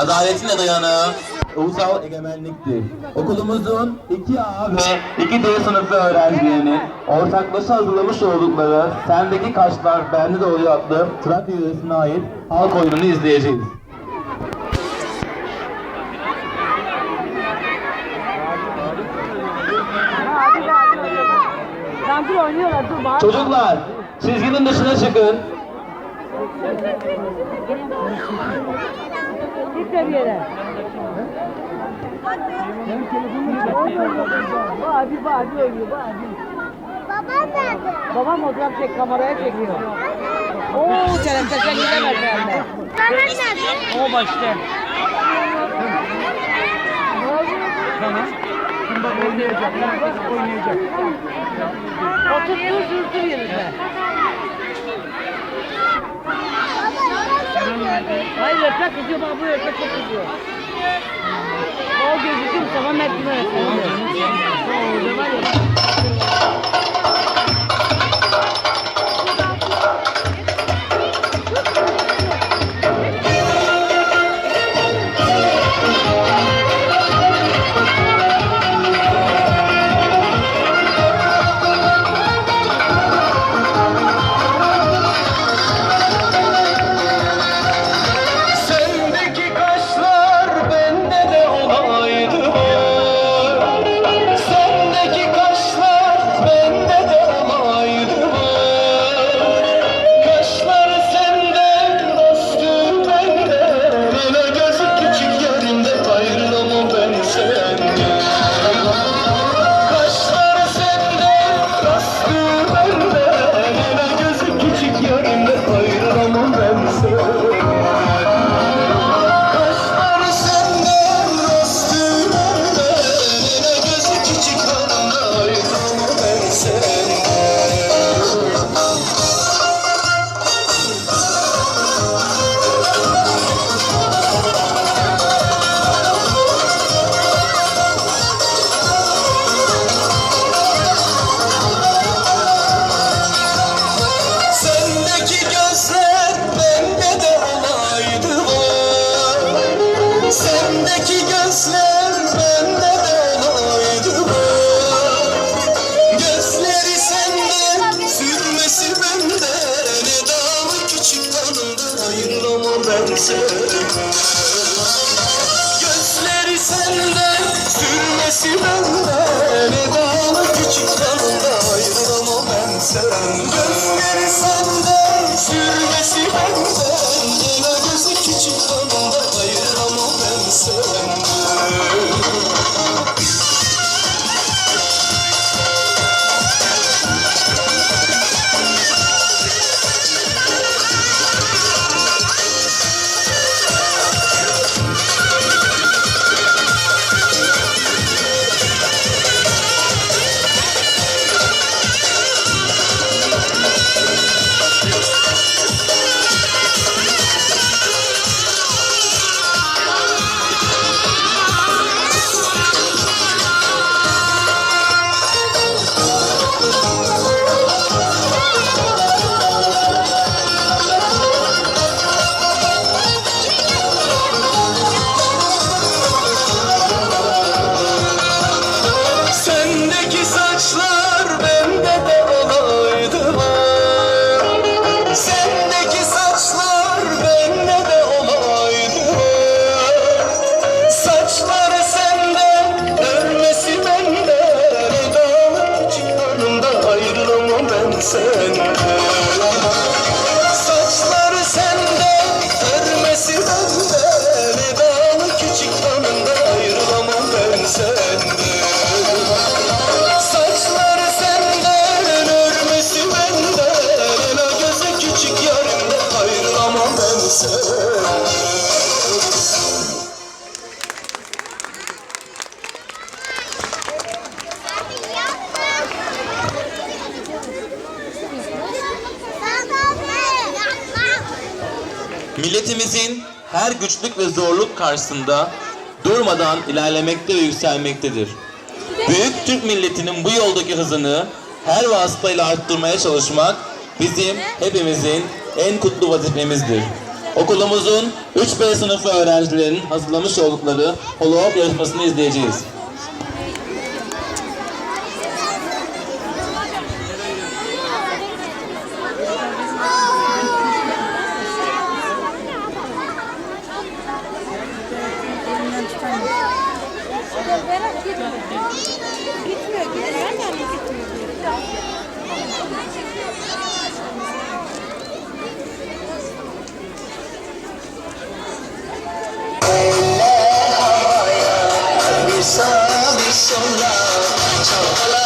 adaletin dayanağı ulusal egemenliktir. Okulumuzun 2A ve 2D sınıfı öğrencilerinin ortaklaşa hazırlamış oldukları Sendeki Kaşlar Bende de Oluyor adlı Trakya yöresine ait halk oyununu izleyeceğiz. Çocuklar çizginin dışına çıkın. De bir yere. Bu abi bu abi oynuyor abi. Babam nerede? Babam fotoğraf çek kameraya çekiyor. Oo sen sen gidemez herhalde. Babam nerede? O başta. Oynayacak. Oynayacak. Otur dur dur dur yerine. Hayır öpek kızıyor bak bu öpek çok kızıyor. O gözüküyor Mustafa Mert'in öğretmeni. Orada var ya. Gözleri sende sürmesi bende Ne dağı küçük hanımda ayırmam ben seni Gözleri sende sürmesi bende her güçlük ve zorluk karşısında durmadan ilerlemekte ve yükselmektedir. Büyük Türk milletinin bu yoldaki hızını her vasıtayla arttırmaya çalışmak bizim hepimizin en kutlu vazifemizdir. Okulumuzun 3B sınıfı öğrencilerinin hazırlamış oldukları Holo Hop yarışmasını izleyeceğiz. some love. So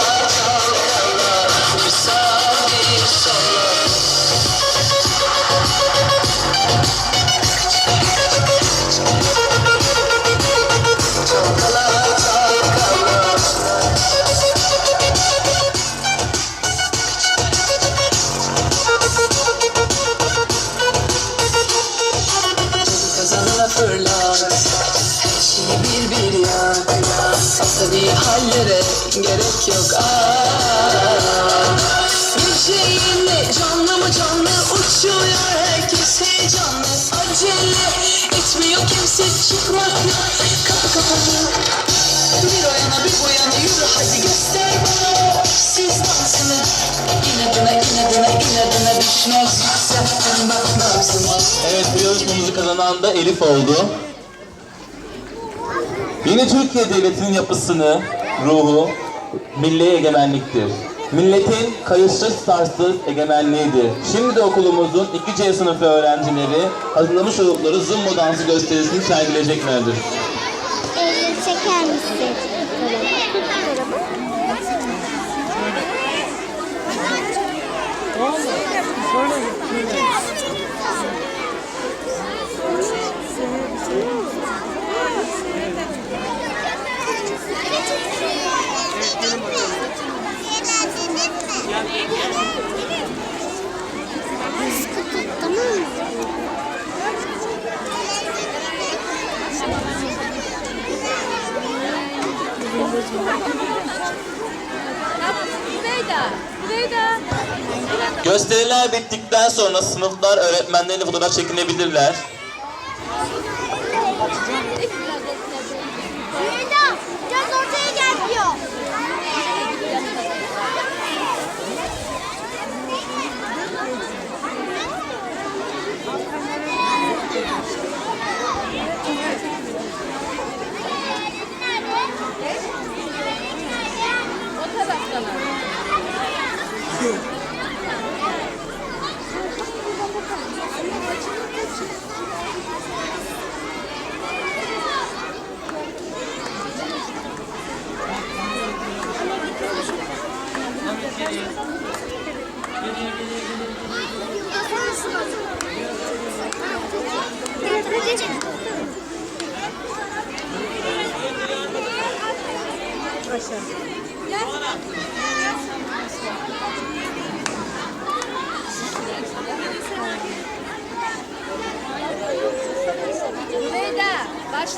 uçuyor herkes heyecanlı Acele etmiyor. Kimse yok Kapı kapalı. Bir o yana bir bu yana yürü hadi göster bana. Siz dansını İnadına inadına inadına düşmez Yükselttin bak nabzını Evet bu yarışmamızı kazanan da Elif oldu. Yeni Türkiye Devleti'nin yapısını, ruhu, milli egemenliktir. Milletin kayıtsız sarsız egemenliğidir. Şimdi de okulumuzun 2C sınıfı öğrencileri hazırlamış oldukları zumba dansı gösterisini sergileyeceklerdir. Gösteriler bittikten sonra sınıflar öğretmenleriyle fotoğraf çekinebilirler.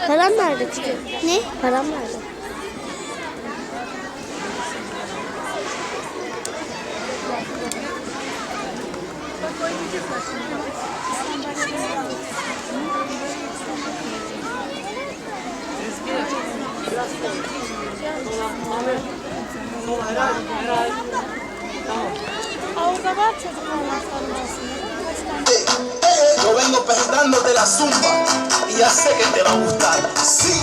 Param nerede? Ne? Param nerede? Zumba y ya sé que te va a gustar. Sí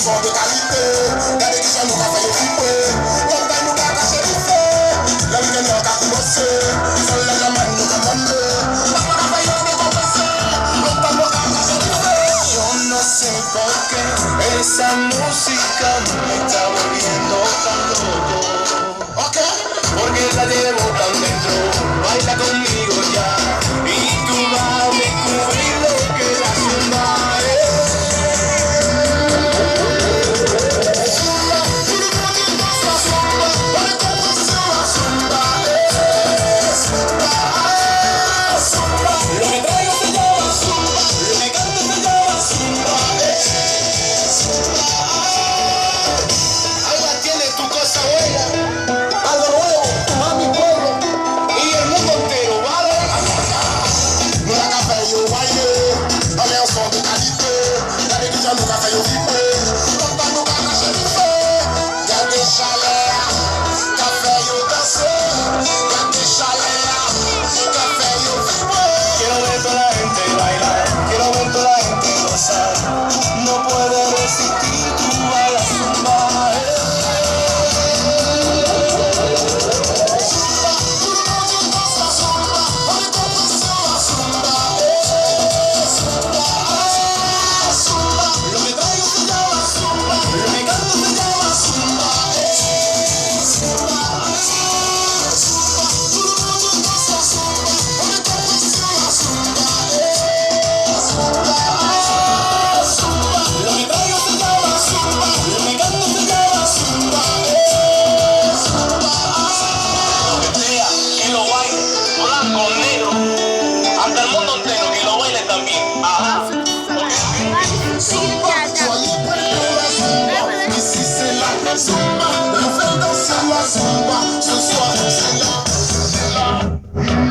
son de Yo no sé por qué esa música me está volviendo loco. Ok. Porque la llevo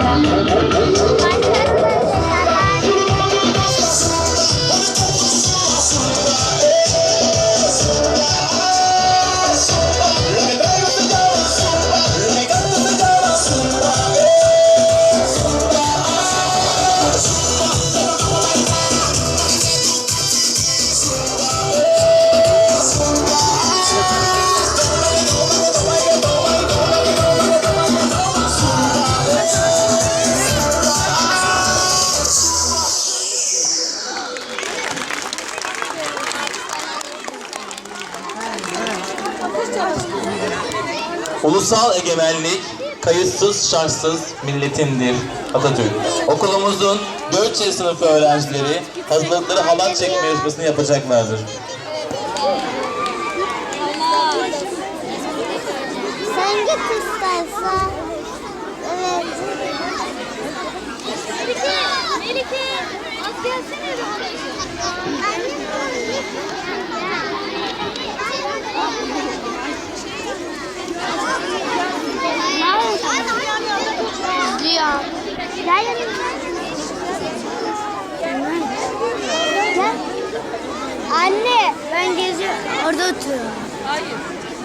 My husband. Ulusal egemenlik kayıtsız şartsız milletindir Atatürk. Okulumuzun 4. sınıf öğrencileri hazırlıkları halat çekme yarışmasını yapacaklardır. Sen. Melike, Melike. Az gelsene. Gel. Gel. Anne ben geziyorum. Orada oturuyorum.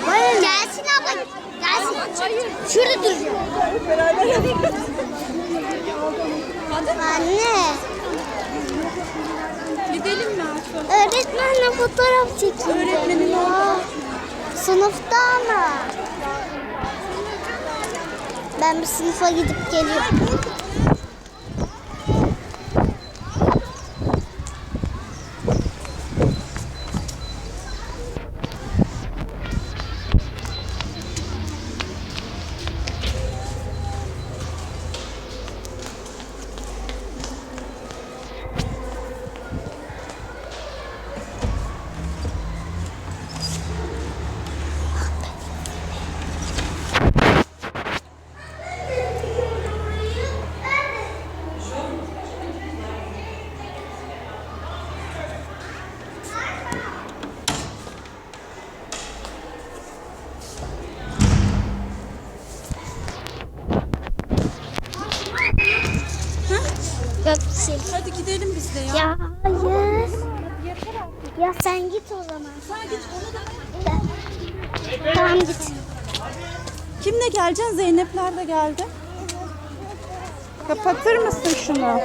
Hayır. Gelsin abla. Gelsin. Hayır. Şurada duracağım. Anne. Gidelim mi? Öğretmenle fotoğraf çekiyor. Öğretmenin orada. Sınıfta ama. Ben bir sınıfa gidip geliyorum. Sen git o zaman. Sen git Tamam git. Kimle geleceksin? Zeynepler de geldi. Kapatır mısın şunu?